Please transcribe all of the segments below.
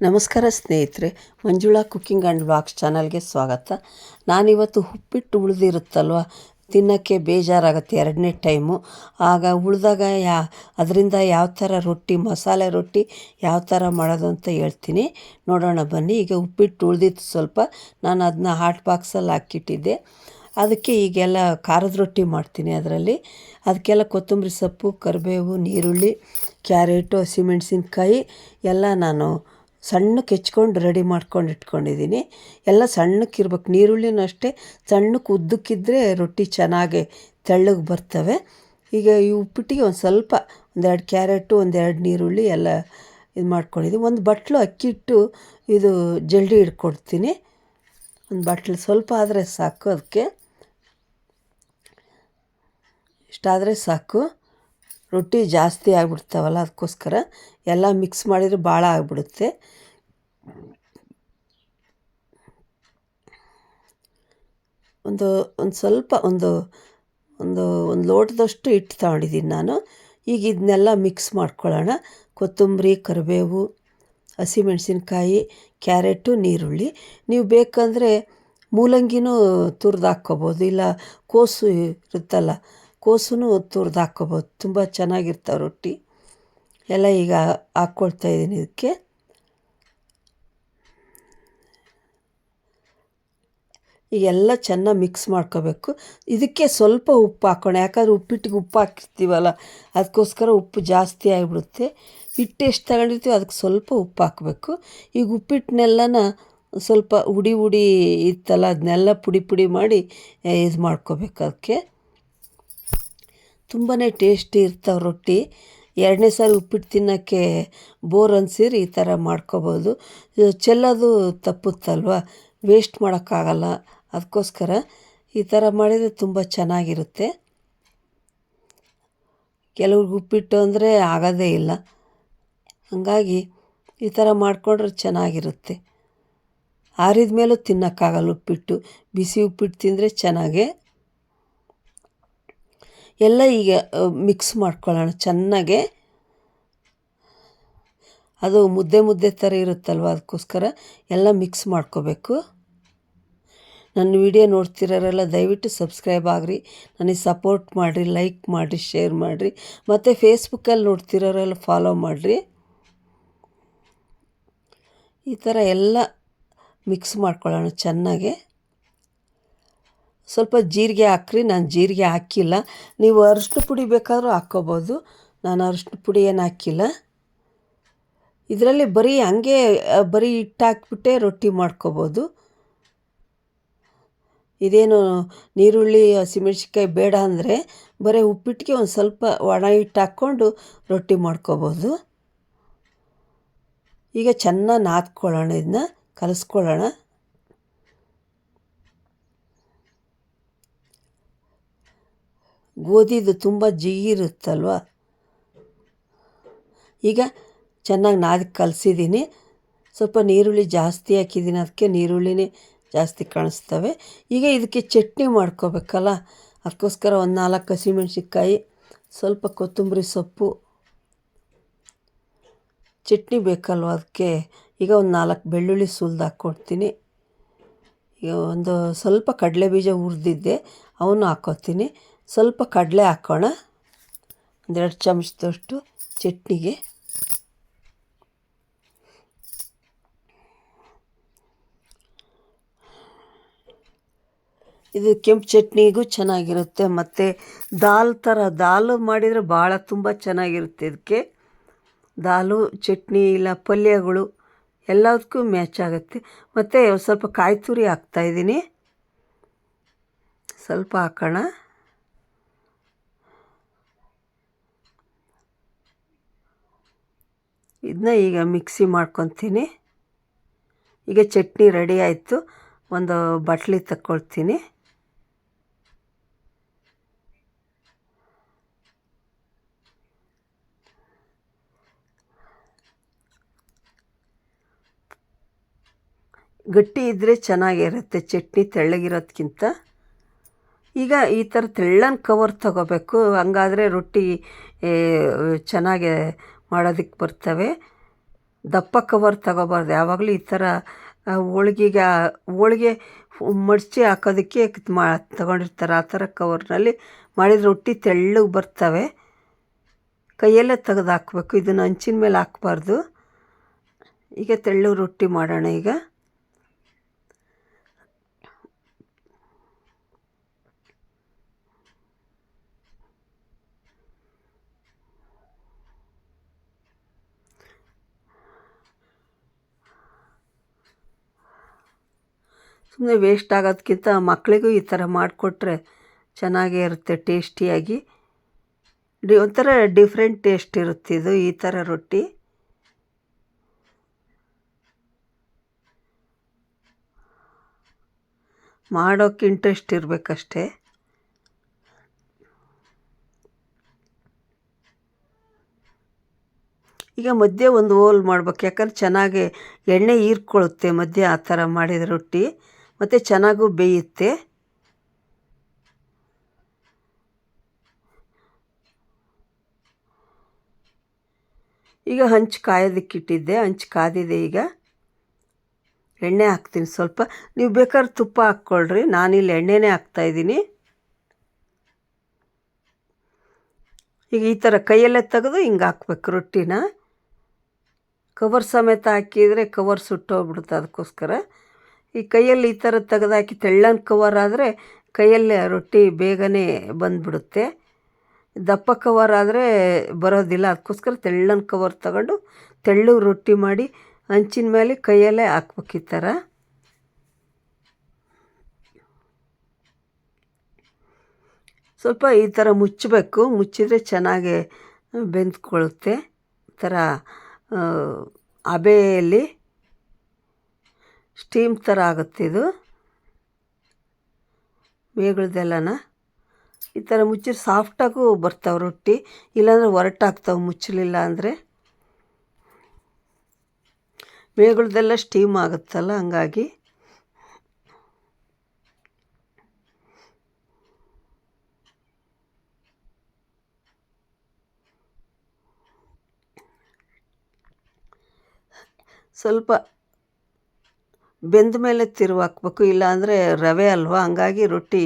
ನಮಸ್ಕಾರ ಸ್ನೇಹಿತರೆ, Manjula cooking and vlogs ಚಾನಲ್ಗೆ ಸ್ವಾಗತ. ನಾನಿವತ್ತು ಉಪ್ಪಿಟ್ಟು ಉಳಿದಿರುತ್ತಲ್ವ? ತಿನ್ನೋಕ್ಕೆ ಬೇಜಾರಾಗುತ್ತೆ ಎರಡನೇ ಟೈಮು. ಆಗ ಉಳಿದಾಗ ಯಾ, ಅದರಿಂದ ಯಾವ ಥರ ರೊಟ್ಟಿ, ಮಸಾಲೆ ರೊಟ್ಟಿ ಯಾವ ಥರ ಮಾಡೋದು ಅಂತ ಹೇಳ್ತೀನಿ. ನೋಡೋಣ ಬನ್ನಿ. ಈಗ ಉಪ್ಪಿಟ್ಟು ಉಳಿದಿತ್ತು ಸ್ವಲ್ಪ. ನಾನು ಅದನ್ನ ಹಾಟ್ ಬಾಕ್ಸಲ್ಲಿ ಹಾಕಿಟ್ಟಿದ್ದೆ. ಅದಕ್ಕೆ ಈಗೆಲ್ಲ ಖಾರದ ರೊಟ್ಟಿ ಮಾಡ್ತೀನಿ ಅದರಲ್ಲಿ. ಅದಕ್ಕೆಲ್ಲ ಕೊತ್ತಂಬರಿ ಸೊಪ್ಪು, ಕರಿಬೇವು ನೀರುಳ್ಳಿ ಕ್ಯಾರೆಟು, ಹಸಿಮೆಣಸಿನ್ಕಾಯಿ, ಎಲ್ಲ ನಾನು ಸಣ್ಣಕ್ಕೆ ಹೆಚ್ಕೊಂಡು ರೆಡಿ ಮಾಡ್ಕೊಂಡು ಇಟ್ಕೊಂಡಿದ್ದೀನಿ. ಎಲ್ಲ ಸಣ್ಣಕ್ಕಿರ್ಬೇಕು ನೀರುಳ್ಳಿನೂ ಅಷ್ಟೇ. ಸಣ್ಣಕ್ಕೆ ಉದ್ದಕ್ಕಿದ್ರೆ ರೊಟ್ಟಿ ಚೆನ್ನಾಗಿ ತೆಳ್ಳಗೆ ಬರ್ತವೆ. ಈಗ ಈ ಉಪ್ಪಿಟ್ಟಿಗೆ ಒಂದು ಸ್ವಲ್ಪ, ಒಂದೆರಡು ಕ್ಯಾರೆಟು, ಒಂದೆರಡು ನೀರುಳ್ಳಿ ಎಲ್ಲ ಇದು ಮಾಡ್ಕೊಂಡಿದ್ದೀನಿ. ಒಂದು ಬಟ್ಲು ಅಕ್ಕಿಟ್ಟು ಇದು ಜಲ್ಡಿ ಇಟ್ಕೊಡ್ತೀನಿ ಒಂದು ಬಟ್ಲು ಸ್ವಲ್ಪ ಆದರೆ ಸಾಕು ಅದಕ್ಕೆ. ಇಷ್ಟಾದರೆ ಸಾಕು. ರೊಟ್ಟಿ ಜಾಸ್ತಿ ಆಗಿಬಿಡ್ತಾವಲ್ಲ ಅದಕ್ಕೋಸ್ಕರ ಎಲ್ಲ ಮಿಕ್ಸ್ ಮಾಡಿದರೆ ಭಾಳ ಆಗಿಬಿಡುತ್ತೆ. ಒಂದು ಒಂದು ಸ್ವಲ್ಪ ಒಂದು ಒಂದು ಒಂದು ಲೋಟದಷ್ಟು ಹಿಟ್ಟು ತಗೊಂಡಿದ್ದೀನಿ ನಾನು. ಈಗ ಇದನ್ನೆಲ್ಲ ಮಿಕ್ಸ್ ಮಾಡ್ಕೊಳ್ಳೋಣ. ಕೊತ್ತಂಬರಿ, ಕರಿಬೇವು, ಹಸಿಮೆಣಸಿನ್ಕಾಯಿ, ಕ್ಯಾರೆಟು ನೀರುಳ್ಳಿ ನೀವು ಬೇಕಂದರೆ ಮೂಲಂಗಿನೂ ತುರಿದು ಹಾಕ್ಕೋಬೋದು. ಇಲ್ಲ ಕೋಸು ಇರುತ್ತಲ್ಲ ಕೋಸೂ ತುರ್ದು ಹಾಕ್ಕೋಬೋದು. ತುಂಬ ಚೆನ್ನಾಗಿರ್ತಾವೆ ರೊಟ್ಟಿ. ಎಲ್ಲ ಈಗ ಹಾಕ್ಕೊಳ್ತಾ ಇದ್ದೀನಿ ಇದಕ್ಕೆ. ಈಗೆಲ್ಲ ಚೆನ್ನಾಗಿ ಮಿಕ್ಸ್ ಮಾಡ್ಕೋಬೇಕು. ಇದಕ್ಕೆ ಸ್ವಲ್ಪ ಉಪ್ಪು ಹಾಕೋಣ. ಯಾಕಂದ್ರೆ ಉಪ್ಪಿಟ್ಟಿಗೆ ಉಪ್ಪು ಹಾಕಿರ್ತೀವಲ್ಲ, ಅದಕ್ಕೋಸ್ಕರ ಉಪ್ಪು ಜಾಸ್ತಿ ಆಗಿಬಿಡುತ್ತೆ. ಹಿಟ್ಟು ಎಷ್ಟು ತಗೊಂಡಿರ್ತೀವಿ ಅದಕ್ಕೆ ಸ್ವಲ್ಪ ಉಪ್ಪು ಹಾಕಬೇಕು. ಈಗ ಉಪ್ಪಿಟ್ಟನ್ನೆಲ್ಲನ ಸ್ವಲ್ಪ ಹುಡಿ ಹುಡಿ ಇತ್ತಲ್ಲ, ಅದನ್ನೆಲ್ಲ ಪುಡಿ ಪುಡಿ ಮಾಡಿ ಇದು ಮಾಡ್ಕೋಬೇಕು ಅದಕ್ಕೆ. ತುಂಬಾ ಟೇಸ್ಟಿ ಇರ್ತಾವೆ ರೊಟ್ಟಿ. ಎರಡನೇ ಸಾರಿ ಉಪ್ಪಿಟ್ಟು ತಿನ್ನೋಕ್ಕೆ ಬೋರ್ ಅನ್ಸಿರಿ ಈ ಥರ ಮಾಡ್ಕೋಬೋದು. ಚೆಲ್ಲೋದು ತಪ್ಪುತ್ತಲ್ವ? ವೇಸ್ಟ್ ಮಾಡೋಕ್ಕಾಗಲ್ಲ. ಅದಕ್ಕೋಸ್ಕರ ಈ ಥರ ಮಾಡಿದರೆ ತುಂಬ ಚೆನ್ನಾಗಿರುತ್ತೆ. ಕೆಲವ್ರಿಗೆ ಉಪ್ಪಿಟ್ಟು ಅಂದರೆ ಆಗೋದೇ ಇಲ್ಲ. ಹಾಗಾಗಿ ಈ ಥರ ಮಾಡಿಕೊಂಡ್ರೆ ಚೆನ್ನಾಗಿರುತ್ತೆ. ಆರಿದ ಮೇಲೂ ತಿನ್ನೋಕ್ಕಾಗಲ್ಲ ಉಪ್ಪಿಟ್ಟು. ಬಿಸಿ ಉಪ್ಪಿಟ್ಟು ತಿಂದರೆ ಚೆನ್ನಾಗೆ ಎಲ್ಲ ಈಗ ಮಿಕ್ಸ್ ಮಾಡ್ಕೊಳ್ಳೋಣ ಚೆನ್ನಾಗೆ. ಅದು ಮುದ್ದೆ ಮುದ್ದೆ ಥರ ಇರುತ್ತಲ್ವ ಅದಕ್ಕೋಸ್ಕರ ಎಲ್ಲ ಮಿಕ್ಸ್ ಮಾಡ್ಕೋಬೇಕು. ನನ್ನ ವಿಡಿಯೋ ನೋಡ್ತಿರೋರೆಲ್ಲ ದಯವಿಟ್ಟು ಸಬ್ಸ್ಕ್ರೈಬ್ ಆಗಿರಿ. ನನಗೆ ಸಪೋರ್ಟ್ ಮಾಡಿರಿ ಲೈಕ್ ಮಾಡಿರಿ ಶೇರ್ ಮಾಡಿರಿ. ಮತ್ತು ಫೇಸ್ಬುಕ್ಕಲ್ಲಿ ನೋಡ್ತಿರೋರೆಲ್ಲ ಫಾಲೋ ಮಾಡಿರಿ. ಈ ಥರ ಎಲ್ಲ ಮಿಕ್ಸ್ ಮಾಡ್ಕೊಳ್ಳೋಣ ಚೆನ್ನಾಗೆ. ಸ್ವಲ್ಪ ಜೀರಿಗೆ ಹಾಕ್ರಿ, ನಾನು ಜೀರಿಗೆ ಹಾಕಿಲ್ಲ. ನೀವು ಅರಿಶಿನ ಪುಡಿ ಬೇಕಾದರೂ ಹಾಕ್ಕೋಬೋದು ನಾನು ಅರಿಶಿನ ಪುಡಿ ಏನು ಹಾಕಿಲ್ಲ. ಇದರಲ್ಲಿ ಬರೀ ಹಂಗೆ ಬರೀ ಹಿಟ್ಟು ಹಾಕ್ಬಿಟ್ಟೆ ರೊಟ್ಟಿ ಮಾಡ್ಕೋಬೋದು. ಇದೇನು ನೀರುಳ್ಳಿ, ಹಸಿಮೆಣ್ಸಿನ್ಕಾಯಿ ಬೇಡ ಅಂದರೆ ಬರೀ ಉಪ್ಪಿಟ್ಟಿಗೆ ಒಂದು ಸ್ವಲ್ಪ ಒಣ ಹಿಟ್ಟು ಹಾಕ್ಕೊಂಡು ರೊಟ್ಟಿ ಮಾಡ್ಕೋಬೋದು. ಈಗ ಚೆನ್ನಾಗಿ ನಾದ್ಕೊಳ್ಳೋಣ ಇದನ್ನ ಕಲಿಸ್ಕೊಳ್ಳೋಣ. ಗೋಧಿದು ತುಂಬ ಜಿಗಿರುತ್ತಲ್ವ ಈಗ ಚೆನ್ನಾಗಿ ನಾದಿ ಕಲಸಿದ್ದೀನಿ ಸ್ವಲ್ಪ ನೀರುಳ್ಳಿ ಜಾಸ್ತಿ ಹಾಕಿದ್ದೀನಿ ಅದಕ್ಕೆ ನೀರುಳ್ಳಿನೇ ಜಾಸ್ತಿ ಕಾಣಿಸ್ತವೆ. ಈಗ ಇದಕ್ಕೆ ಚಟ್ನಿ ಮಾಡ್ಕೋಬೇಕಲ್ಲ? ಅದಕ್ಕೋಸ್ಕರ ಒಂದು ನಾಲ್ಕು ಹಸಿಮೆಣ್ಸಿನ್ಕಾಯಿ, ಸ್ವಲ್ಪ ಕೊತ್ತಂಬರಿ ಸೊಪ್ಪು. ಚಟ್ನಿ ಬೇಕಲ್ವ ಅದಕ್ಕೆ? ಈಗ ಒಂದು ನಾಲ್ಕು ಬೆಳ್ಳುಳ್ಳಿ ಸುಲ್ದು ಹಾಕ್ಕೊಡ್ತೀನಿ ಈಗ ಒಂದು ಸ್ವಲ್ಪ ಕಡಲೆ ಬೀಜ ಹುರಿದಿದ್ದೆ ಅವನು ಹಾಕ್ಕೋತೀನಿ ಸ್ವಲ್ಪ ಕಡಲೆ ಹಾಕೋಣ. ಒಂದೆರಡು ಚಮಚದಷ್ಟು ಚಟ್ನಿಗೆ. ಇದು ಕೆಂಪು ಚಟ್ನಿಗೂ ಚೆನ್ನಾಗಿರುತ್ತೆ. ಮತ್ತು ದಾಲ್ ಥರ ದಾಲು ಮಾಡಿದರೆ ಭಾಳ ತುಂಬ ಚೆನ್ನಾಗಿರುತ್ತೆ ಇದಕ್ಕೆ. ದಾಲು, ಚಟ್ನಿ ಇಲ್ಲ ಪಲ್ಯಗಳು ಎಲ್ಲದಕ್ಕೂ ಮ್ಯಾಚ್ ಆಗುತ್ತೆ. ಮತ್ತು ಸ್ವಲ್ಪ ಕಾಯಿ ತುರಿ ಹಾಕ್ತಾಯಿದ್ದೀನಿ ಸ್ವಲ್ಪ ಹಾಕೋಣ. ಇದನ್ನ ಈಗ ಮಿಕ್ಸಿ ಮಾಡ್ಕೊತೀನಿ. ಈಗ ಚಟ್ನಿ ರೆಡಿ ಆಯಿತು. ಒಂದು ಬಟ್ಲಿ ತಗೊಳ್ತೀನಿ ಗಟ್ಟಿ ಇದ್ದರೆ ಚೆನ್ನಾಗಿರುತ್ತೆ. ಚಟ್ನಿ ತೆಳ್ಳಗಿರೋದಕ್ಕಿಂತ ಈಗ ಈ ಥರ ತೆಳ್ಳನ ಕವರ್ ತಗೋಬೇಕು. ಹಂಗಾದರೆ ರೊಟ್ಟಿ ಚೆನ್ನಾಗಿ ಮಾಡೋದಕ್ಕೆ ಬರ್ತವೆ. ದಪ್ಪ ಕವರ್ ತಗೋಬಾರ್ದು. ಯಾವಾಗಲೂ ಈ ಥರ ಹೋಳಿಗೆಗೆ ಹೋಳಿಗೆ ಮಡಚಿ ಹಾಕೋದಕ್ಕೆ ಮಾ, ತಗೊಂಡಿರ್ತಾರೆ. ಆ ಥರ ಕವರ್ನಲ್ಲಿ ಮಾಡಿದ ರೊಟ್ಟಿ ತೆಳ್ಳಗೆ ಬರ್ತವೆ. ಕೈಯಲ್ಲೇ ತೆಗೆದು ಹಾಕಬೇಕು. ಇದನ್ನು ಹಂಚಿನ ಮೇಲೆ ಹಾಕ್ಬಾರ್ದು. ಈಗ ತೆಳ್ಳಗೆ ರೊಟ್ಟಿ ಮಾಡೋಣ ಈಗ. ಸುಮ್ಮನೆ ವೇಸ್ಟ್ ಆಗೋದಕ್ಕಿಂತ ಮಕ್ಕಳಿಗೂ ಈ ಥರ ಮಾಡಿಕೊಟ್ರೆ ಚೆನ್ನಾಗೇ ಇರುತ್ತೆ ಟೇಸ್ಟಿಯಾಗಿ. ಡಿ, ಒಂಥರ ಡಿಫ್ರೆಂಟ್ ಟೇಸ್ಟ್ ಇರುತ್ತೆ ಇದು, ಈ ಥರ ರೊಟ್ಟಿ. ಮಾಡೋಕ್ಕೆ ಇಂಟ್ರೆಸ್ಟ್ ಇರಬೇಕಷ್ಟೇ. ಈಗ ಮಧ್ಯೆ ಒಂದು ಹೋಲ್ ಮಾಡ್ಬೇಕು, ಯಾಕಂದ್ರೆ ಚೆನ್ನಾಗಿ ಎಣ್ಣೆ ಹೀರ್ಕೊಳ್ಳುತ್ತೆ ಮಧ್ಯೆ ಆ ಥರ ಮಾಡಿದ ರೊಟ್ಟಿ. ಮತ್ತು ಚೆನ್ನಾಗೂ ಬೇಯುತ್ತೆ. ಈಗ ಹಂಚು ಕಾಯೋದಕ್ಕಿಟ್ಟಿದ್ದೆ ಹಂಚು ಕಾದಿದೆ ಈಗ. ಎಣ್ಣೆ ಹಾಕ್ತೀನಿ ಸ್ವಲ್ಪ. ನೀವು ಬೇಕಾದ್ರೆ ತುಪ್ಪ ಹಾಕ್ಕೊಳ್ರಿ, ನಾನಿಲ್ಲಿ ಎಣ್ಣೆನೇ ಹಾಕ್ತಾಯಿದ್ದೀನಿ ಈಗ ಈ ಥರ ಕೈಯಲ್ಲೇ ತೆಗೆದು ಹಿಂಗೆ ಹಾಕ್ಬೇಕು ರೊಟ್ಟಿನ. ಕವರ್ ಸಮೇತ ಹಾಕಿದರೆ ಕವರ್ ಸುಟ್ಟೋಗ್ಬಿಡುತ್ತೆ ಅದಕ್ಕೋಸ್ಕರ. ಈ ಕೈಯಲ್ಲಿ ಈ ಥರ ತೆಗೆದಾಕಿ ತೆಳ್ಳನ ಕವರ್ ಆದರೆ ಕೈಯಲ್ಲಿ ರೊಟ್ಟಿ ಬೇಗನೆ ಬಂದುಬಿಡುತ್ತೆ. ದಪ್ಪ ಕವರ್ ಆದರೆ ಬರೋದಿಲ್ಲ. ಅದಕ್ಕೋಸ್ಕರ ತೆಳ್ಳನ ಕವರ್ ತಗೊಂಡು ತೆಳ್ಳು ರೊಟ್ಟಿ ಮಾಡಿ ಹಂಚಿನ ಮೇಲೆ ಕೈಯಲ್ಲೇ ಹಾಕ್ಬೇಕು ಈ ಥರ. ಸ್ವಲ್ಪ ಈ ಥರ ಮುಚ್ಚಬೇಕು. ಮುಚ್ಚಿದರೆ ಚೆನ್ನಾಗಿ ಬೆಂದ್ಕೊಳ್ಳುತ್ತೆ ಈ ಥರ ಹಬೆಯಲ್ಲಿ ಸ್ಟೀಮ್ ಥರ ಆಗುತ್ತೆ ಇದು. ಮೇಗಳದೆಲ್ಲನ ಈ ಥರ ಮುಚ್ಚಿದ್ರೆ ಸಾಫ್ಟಾಗೂ ಬರ್ತಾವೆ ರೊಟ್ಟಿ. ಇಲ್ಲಾಂದ್ರೆ ಒರಟಾಗ್ತಾವೆ ಮುಚ್ಚಲಿಲ್ಲ ಅಂದರೆ. ಮೇಗಳದೆಲ್ಲ ಸ್ಟೀಮ್ ಆಗುತ್ತಲ್ಲ ಹಂಗಾಗಿ. ಸ್ವಲ್ಪ ಬೆಂದ ಮೇಲೆ ತಿರುವು ಹಾಕ್ಬೇಕು, ಇಲ್ಲಾಂದರೆ ರವೆ ಅಲ್ವಾ, ಹಂಗಾಗಿ ರೊಟ್ಟಿ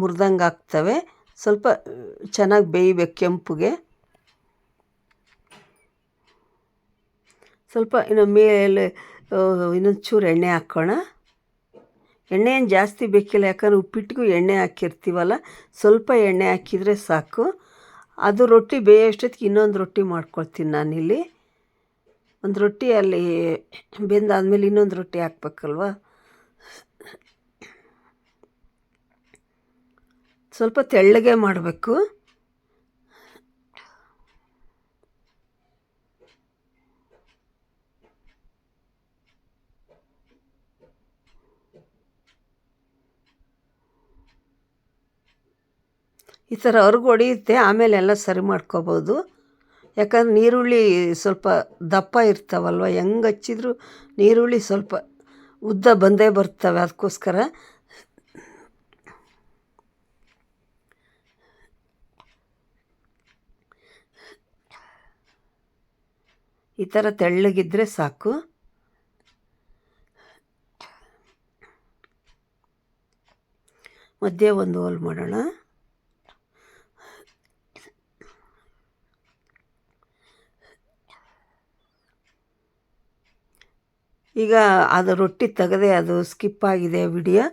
ಮುರಿದಂಗೆ ಆಗ್ತವೆ. ಸ್ವಲ್ಪ ಚೆನ್ನಾಗಿ ಬೇಯಬೇಕು ಕೆಂಪುಗೆ. ಸ್ವಲ್ಪ ಇನ್ನು ಮೇಲೆ ಇನ್ನೊಂಚೂರು ಎಣ್ಣೆ ಹಾಕೋಣ. ಎಣ್ಣೆ ಏನು ಜಾಸ್ತಿ ಬೇಕಿಲ್ಲ, ಯಾಕಂದರೆ ಉಪ್ಪಿಟ್ಟಿಗೂ ಎಣ್ಣೆ ಹಾಕಿರ್ತೀವಲ್ಲ, ಸ್ವಲ್ಪ ಎಣ್ಣೆ ಹಾಕಿದರೆ ಸಾಕು. ಅದು ರೊಟ್ಟಿ ಬೇಯೋಷ್ಟೊತ್ತಿಗೆ ಇನ್ನೊಂದು ರೊಟ್ಟಿ ಮಾಡ್ಕೊಳ್ತೀನಿ ನಾನಿಲ್ಲಿ. ಒಂದು ರೊಟ್ಟಿ ಅಲ್ಲಿ ಬೆಂದಾದ್ಮೇಲೆ ಇನ್ನೊಂದು ರೊಟ್ಟಿ ಹಾಕ್ಬೇಕಲ್ವ? ಸ್ವಲ್ಪ ತೆಳ್ಳಗೆ ಮಾಡಬೇಕು. ಈ ಥರ ಹೊರಗೆ ಹೊಡೆಯುತ್ತೆ, ಆಮೇಲೆ ಎಲ್ಲ ಸರಿ ಮಾಡ್ಕೋಬೋದು. ಯಾಕಂದ್ರೆ ನೀರುಳ್ಳಿ ಸ್ವಲ್ಪ ದಪ್ಪ ಇರ್ತಾವಲ್ವ, ಹೆಂಗೆ ಹಚ್ಚಿದ್ರು ನೀರುಳ್ಳಿ ಸ್ವಲ್ಪ ಉದ್ದ ಬಂದೇ ಬರ್ತವೆ ಅದಕ್ಕೋಸ್ಕರ. ಈ ಥರ ತೆಳ್ಳಗಿದ್ರೆ ಸಾಕು. ಮಧ್ಯೆ ಒಂದು ಹೋಲ್ ಮಾಡೋಣ. ಈಗ ಅದು ರೊಟ್ಟಿ ತೆಗೆದೆ ಅದು ಸ್ಕಿಪ್ ಆಗಿದೆ ವಿಡಿಯೋ,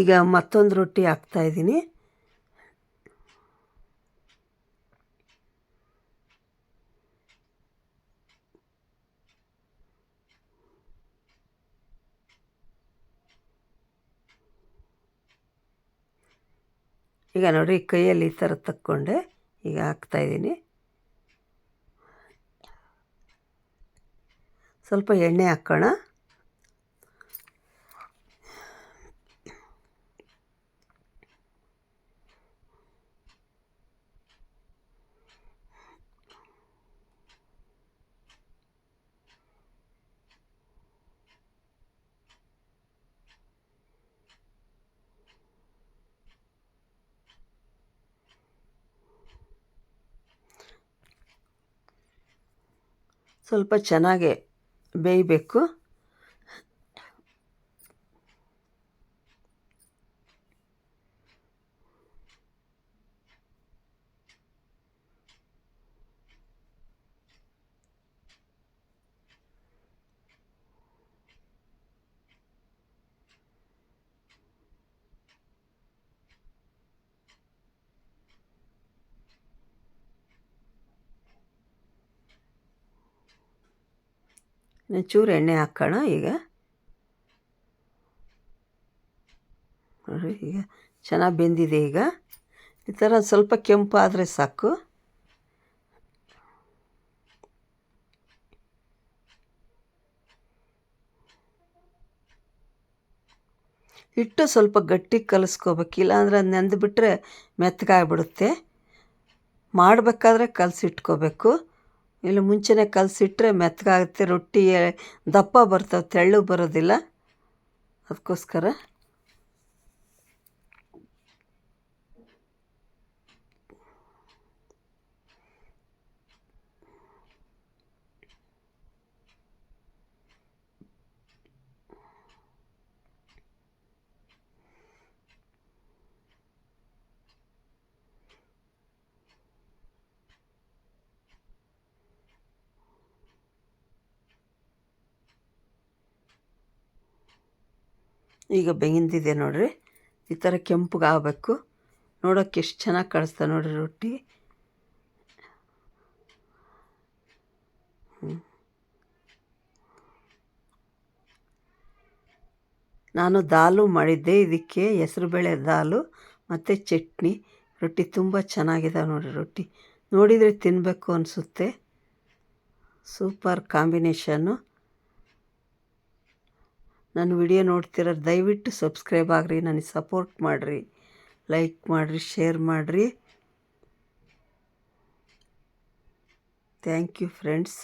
ಈಗ ಮತ್ತೊಂದು ರೊಟ್ಟಿ ಹಾಕ್ತಾಯಿದ್ದೀನಿ ಈಗ ನೋಡಿ ಕೈಯಲ್ಲಿ ಈ ಥರ ತಕ್ಕೊಂಡೆ, ಈಗ ಹಾಕ್ತಾಯಿದ್ದೀನಿ ಸ್ವಲ್ಪ ಎಣ್ಣೆ ಹಾಕ್ಕೋಣ ಸ್ವಲ್ಪ ಚೆನ್ನಾಗೆ ಬೇಯಬೇಕು. ಚೂರು ಎಣ್ಣೆ ಹಾಕೋಣ ಈಗ. ಈಗ ಚೆನ್ನಾಗಿ ಬೆಂದಿದೆ ಈಗ. ಈ ಥರ ಸ್ವಲ್ಪ ಕೆಂಪು ಆದರೆ ಸಾಕು. ಹಿಟ್ಟು ಸ್ವಲ್ಪ ಗಟ್ಟಿ ಕಲಿಸ್ಕೋಬೇಕು, ಇಲ್ಲಾಂದ್ರೆ ಅದು ನೆಂದುಬಿಟ್ರೆ ಮೆತ್ತಗಾಗ್ಬಿಡುತ್ತೆ ಮಾಡಬೇಕಾದ್ರೆ ಕಲಸಿಟ್ಕೋಬೇಕು. ಇಲ್ಲ ಮುಂಚೆನೇ ಕಲಸಿಟ್ರೆ ಮೆತ್ತಗಾಗುತ್ತೆ ರೊಟ್ಟಿ ದಪ್ಪ ಬರ್ತವೆ ತೆಳ್ಳಗೆ ಬರೋದಿಲ್ಲ. ಅದಕ್ಕೋಸ್ಕರ ಈಗ ಬೆಂದಿದೆ ನೋಡಿರಿ. ಈ ಥರ ಕೆಂಪಗಾಗಬೇಕು. ನೋಡೋಕ್ಕೆ ಎಷ್ಟು ಚೆನ್ನಾಗಿ ಕಾಣಿಸ್ತಾ ನೋಡಿರಿ ರೊಟ್ಟಿ. ನಾನು ದಾಲು ಮಾಡಿದ್ದೆ. ಇದಕ್ಕೆ ಹೆಸರುಬೇಳೆ ದಾಲು ಮತ್ತು ಚಟ್ನಿ. ರೊಟ್ಟಿ ತುಂಬ ಚೆನ್ನಾಗಿದೆ ನೋಡಿ ರೊಟ್ಟಿ. ನೋಡಿದರೆ ತಿನ್ನಬೇಕು ಅನಿಸುತ್ತೆ. Super combination. ನನ್ನ ವಿಡಿಯೋ ನೋಡ್ತಿರೋ ದಯವಿಟ್ಟು ಸಬ್ಸ್ಕ್ರೈಬ್ ಆಗಿರಿ, ನನಗೆ ಸಪೋರ್ಟ್ ಮಾಡಿರಿ ಲೈಕ್ ಮಾಡಿರಿ ಶೇರ್ ಮಾಡಿರಿ. Thank you friends